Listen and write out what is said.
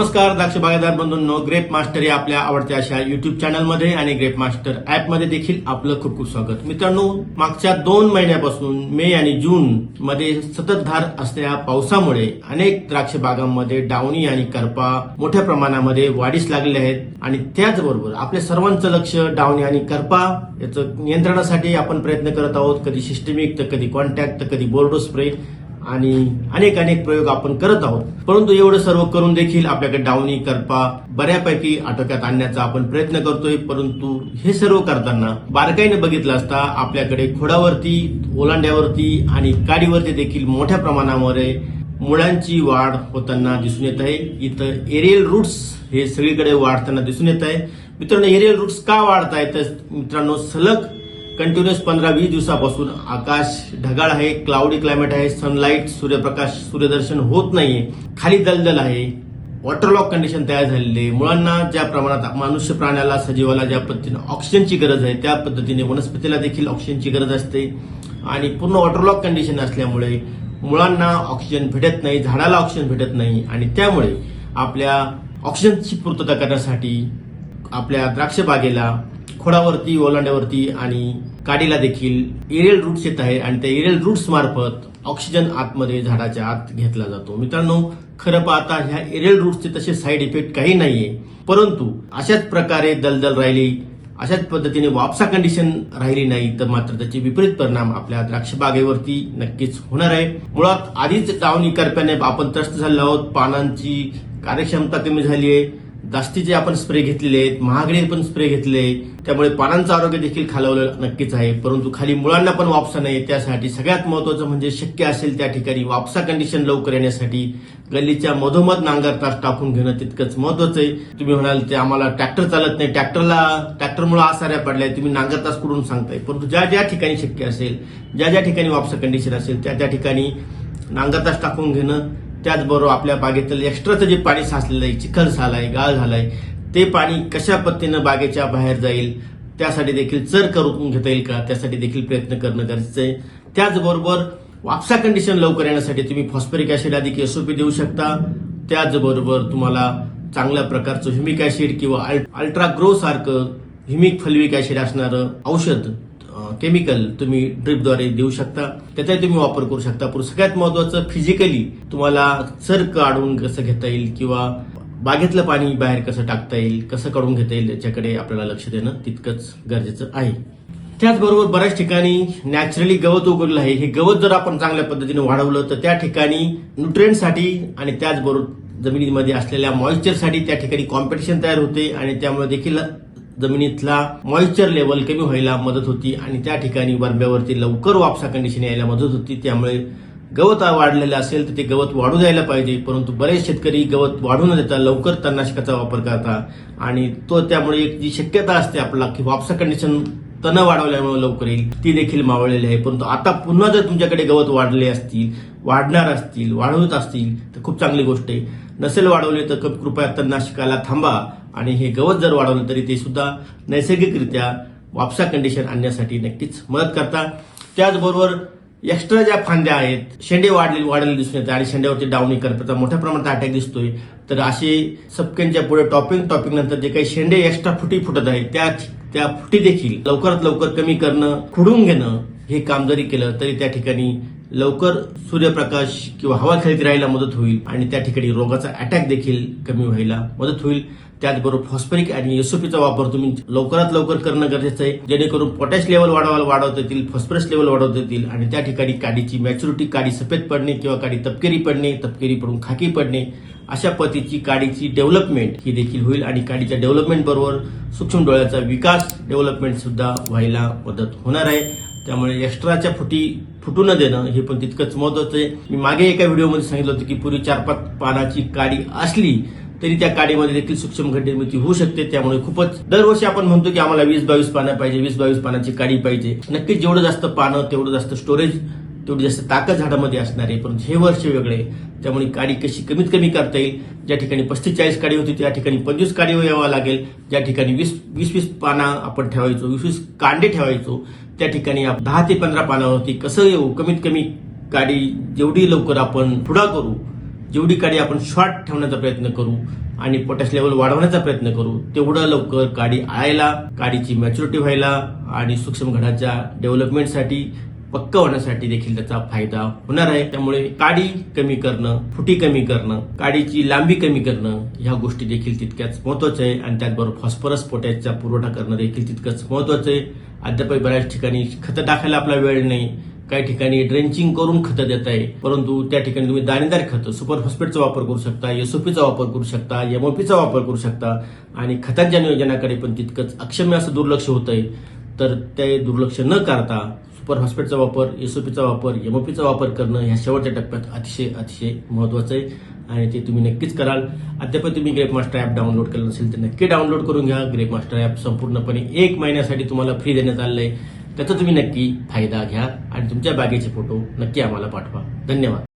नमस्कार द्राक्ष बागायतदार बंधूंनो. ग्रेप मास्टर या आपल्या आवडत्या अशा युट्यूब चॅनलमध्ये आणि ग्रेप मास्टर ऍपमध्ये देखील आपलं खूप खूप स्वागत. मित्रांनो मागच्या दोन महिन्यापासून मे आणि जून मध्ये सततधार असलेल्या पावसामुळे अनेक द्राक्ष बागांमध्ये डावणी आणि करपा मोठ्या प्रमाणामध्ये वाढीस लागले आहेत. आणि त्याचबरोबर आपल्या सर्वांचं लक्ष डावणी आणि करपा याचं नियंत्रणासाठी आपण प्रयत्न करत आहोत. कधी सिस्टमिक तर कधी कॉन्टॅक्ट तर कधी बोर्डो स्प्रे आणि अनेक अनेक प्रयोग आपण करत आहोत. परंतु एवढं सर्व करून देखील आपल्याकडे डावणी करपा बऱ्यापैकी आटोक्यात आणण्याचा आपण प्रयत्न करतोय. परंतु हे सर्व करताना बारकाईने बघितलं असता आपल्याकडे खोडावरती ओलांड्यावरती आणि काडीवरती देखील मोठ्या प्रमाणामध्ये मुळांची वाढ होताना दिसून येत आहे. इथं एरियल रूट्स हे सगळीकडे वाढताना दिसून येत आहे. मित्रांनो एरियल रूट्स का वाढत आहेत तर मित्रांनो सलग कंटिन्युअस पंधरा वीस दिवसापासून आकाश ढगाळ आहे क्लाउडी क्लायमेट आहे सनलाईट सूर्यप्रकाश सूर्यदर्शन होत नाहीये. खाली दलदल आहे. वॉटरलॉक कंडिशन तयार झालेली आहे. मुळांना ज्या प्रमाणात मनुष्य प्राण्याला सजीवाला ज्या पद्धतीने ऑक्सिजनची गरज आहे त्या पद्धतीने वनस्पतीला देखील ऑक्सिजनची गरज असते. आणि पूर्ण वॉटरलॉक कंडिशन असल्यामुळे मुळांना ऑक्सिजन भेटत नाही झाडाला ऑक्सिजन भेटत नाही. आणि त्यामुळे आपल्या ऑक्सिजनची पूर्तता करण्यासाठी आपल्या द्राक्ष बागेला खोडावरती ओलांड्यावरती आणि काडीला देखील एरियल रूट्स येत आहे आणि त्या एरियल रूट्स मार्फत ऑक्सिजन आतमध्ये झाडाच्या आत घेतला जातो. मित्रांनो खरं पाहता ह्या एरियल रूट्सचे तसे साईड इफेक्ट काही नाहीये. परंतु अशाच प्रकारे दलदल राहिली अशाच पद्धतीने वापसा कंडिशन राहिली नाही तर मात्र त्याचे विपरीत परिणाम आपल्या द्राक्ष बागेवरती नक्कीच होणार आहे. मुळात आधीच डावणी करप्याने आपण त्रस्त झालो आहोत. पानांची कार्यक्षमता कमी झाली आहे. जास्तीचे आपण स्प्रे घेतलेले आहेत महागडे पण स्प्रे घेतले त्यामुळे पानांचं आरोग्य देखील खालवलं नक्कीच आहे. परंतु खाली मुळांना पण वापसा नाही त्यासाठी सगळ्यात महत्वाचं म्हणजे शक्य असेल त्या ठिकाणी वापसा कंडिशन लवकर येण्यासाठी गल्लीच्या मधोमध नांगर तास टाकून घेणं तितकंच महत्वाचं आहे. तुम्ही म्हणाल ते आम्हाला ट्रॅक्टर चालत नाही. ट्रॅक्टरला ट्रॅक्टरमुळे आसाऱ्या पडल्या तुम्ही नांगर तास कुठून सांगताय? परंतु ज्या ज्या ठिकाणी शक्य असेल ज्या ज्या ठिकाणी वापसा कंडिशन असेल त्या त्या ठिकाणी नांगर तास टाकून घेणं त्याचबरोबर आपल्या बागेतील एक्स्ट्राचं जे पाणी साचलेलं आहे चिखल झालाय गाळ झालाय ते पाणी कशा पद्धतीनं बागेच्या बाहेर जाईल त्यासाठी देखील चर करून घेता येईल का? त्यासाठी देखील प्रयत्न करणं गरजेचं आहे. त्याचबरोबर वापसा कंडिशन लवकर येण्यासाठी तुम्ही फॉस्फरिक ऍसिड अधिक एसओपी देऊ शकता. त्याचबरोबर तुम्हाला चांगल्या प्रकारचं ह्युमिक ऍसिड किंवा अल्ट्रा ग्रो सारखं ह्युमिक फल्विक ऍसिड असणारं औषध केमिकल तुम्ही ड्रिपद्वारे देऊ शकता. त्याचाही तुम्ही वापर करू शकता. पण सगळ्यात महत्वाचं फिजिकली तुम्हाला सर काढून कसं घेता येईल किंवा बागेतलं पाणी बाहेर कसं टाकता येईल कसं काढून घेता येईल याच्याकडे आपल्याला लक्ष देणं तितकंच गरजेचं आहे. त्याचबरोबर बऱ्याच ठिकाणी नॅचरली गवत उगवलं आहे. हे गवत जर आपण चांगल्या पद्धतीने वाढवलं तर त्या ठिकाणी न्यूट्रिएंटसाठी आणि त्याचबरोबर जमिनीमध्ये असलेल्या मॉइश्चरसाठी त्या ठिकाणी कॉम्पिटिशन तयार होते आणि त्यामुळे देखील जमिनीतला मॉइश्चर लेवल कमी व्हायला मदत होती आणि त्या ठिकाणी वरब्यावरती लवकर वापसा कंडिशन यायला मदत होती. त्यामुळे गवत वाढलेलं असेल तर ते गवत वाढू द्यायला पाहिजे. परंतु बरेच शेतकरी गवत वाढू न देता लवकर तणनाशकाचा वापर करता आणि तो त्यामुळे एक जी शक्यता असते आपला की वापसा कंडिशन तण वाढवल्यामुळे लवकर येईल ती देखील मावळलेली आहे. परंतु आता पुन्हा जर तुमच्याकडे गवत वाढले असतील वाढणार असतील वाढवत असतील तर खूप चांगली गोष्ट आहे. नसेल वाढवले तर कृपया तणनाशकाला थांबा आणि हे गवत जर वाढवलं तरी ते सुद्धा नैसर्गिकरित्या वापसा कंडिशन आणण्यासाठी नक्कीच मदत करतात. त्याचबरोबर एक्स्ट्रा ज्या फांद्या आहेत शेंडे वाढले वाढलेले दिसून येतात आणि शेंड्यावरती डावणी करता मोठ्या प्रमाणात अटॅक दिसतोय. तर असे सबकेनच्या पुढे टॉपिंग टॉपिंग नंतर जे काही शेंडे एक्स्ट्रा फुटी फुटत आहेत त्या त्या फुटी देखील लवकरात लवकर कमी करणं खुडून घेणं हे काम जरी केलं तरी त्या ठिकाणी लवकर सूर्यप्रकाश किंवा हवा खेळती राहायला मदत होईल आणि त्या ठिकाणी रोगाचा अटॅक देखील कमी व्हायला मदत होईल. त्याचबरोबर फॉस्फरिक आणि एसओपीचा वापर तुम्ही लवकरात लवकर करणं गरजेचं आहे. जेणेकरून पोटॅश लेवल वाढवायला वाढवता येतील फॉस्फरस लेवल वाढवता येतील आणि त्या ठिकाणी काडीची मॅच्युरिटी काडी सफेद पडणे किंवा काडी तपकेरी पडणे तपकेरी पडून खाकी पडणे अशा पद्धतीची काडीची डेव्हलपमेंट ही देखील होईल आणि काडीच्या डेव्हलपमेंट बरोबर सूक्ष्म डोळ्याचा विकास डेव्हलपमेंट सुद्धा व्हायला मदत होणार आहे. त्यामुळे एक्स्ट्राच्या फुटी फुटू न देणं हे पण तितकंच महत्वाचं आहे. मी मागे एका व्हिडिओमध्ये सांगितलं होतं की पूर्वी चार पाच पानाची काडी असली तरी त्या काडीमध्ये देखील सूक्ष्म घट निर्मिती होऊ शकते. त्यामुळे खूपच दरवर्षी आपण म्हणतो की आम्हाला वीस बावीस पानं पाहिजे वीस बावीस पानाची काडी पाहिजे. नक्कीच जेवढं जास्त पानं तेवढं जास्त स्टोरेज तेवढी जास्त ताकद झाडामध्ये असणार आहे. पण हे वर्ष वेगळे त्यामुळे काडी कशी कमीत कमी करता येईल ज्या ठिकाणी पस्तीस चाळीस काडी होती त्या ठिकाणी पंचवीस काडी यावं लागेल ज्या ठिकाणी वीस वीस वीस पाना आपण ठेवायचो वीस वीस कांडे ठेवायचो त्या ठिकाणी आप- दहा ते पंधरा पानावरती कसं येऊ कमीत कमी काडी जेवढी लवकर आपण पुढा करू जेवढी काडी आपण शॉर्ट ठेवण्याचा प्रयत्न करू आणि पोटॅश लेवल वाढवण्याचा प्रयत्न करू तेवढं लवकर काडी आळायला काडीची मॅच्युरिटी व्हायला आणि सूक्ष्म घडाच्या डेव्हलपमेंटसाठी पक्क होण्यासाठी देखील त्याचा फायदा होणार आहे. त्यामुळे काडी कमी करणं फुटी कमी करणं काडीची लांबी कमी करणं ह्या गोष्टी देखील तितक्याच महत्त्वाच्या आहे. आणि त्याचबरोबर फॉस्फरस पोटॅशचा पुरवठा करणं देखील तितकंच महत्वाचं आहे. अद्याप बऱ्याच ठिकाणी खतं टाकायला आपला वेळ नाही. काही ठिकाणी ड्रेंचिंग करून खतं देत आहे. परंतु त्या ठिकाणी तुम्ही दाणेदार खतं सुपर फॉस्फेटचा वापर करू शकता एसओपीचा वापर करू शकता एमओपीचा वापर करू शकता आणि खतांच्या नियोजनाकडे पण तितकंच अक्षम्य असं दुर्लक्ष होतंय. तर ते दुर्लक्ष न करता सुपर फॉस्फेटचा वापर एसओपीचा वापर पीचा वापर करणं ह्या शेवटच्या टप्प्यात अतिशय अतिशय महत्वाचं आहे. आणि ते तुम्ही नक्कीच कराल. अद्याप तुम्ही ग्रेप मास्टर ॲप डाउनलोड केलं नसेल तर नक्की डाउनलोड करून घ्या. ग्रेप मास्टर ॲप संपूर्णपणे एक महिन्यासाठी तुम्हाला फ्री देण्यात आलं आहे त्याचा तुम्ही नक्की फायदा घ्या आणि तुमच्या बागेचे फोटो नक्की आम्हाला पाठवा. धन्यवाद.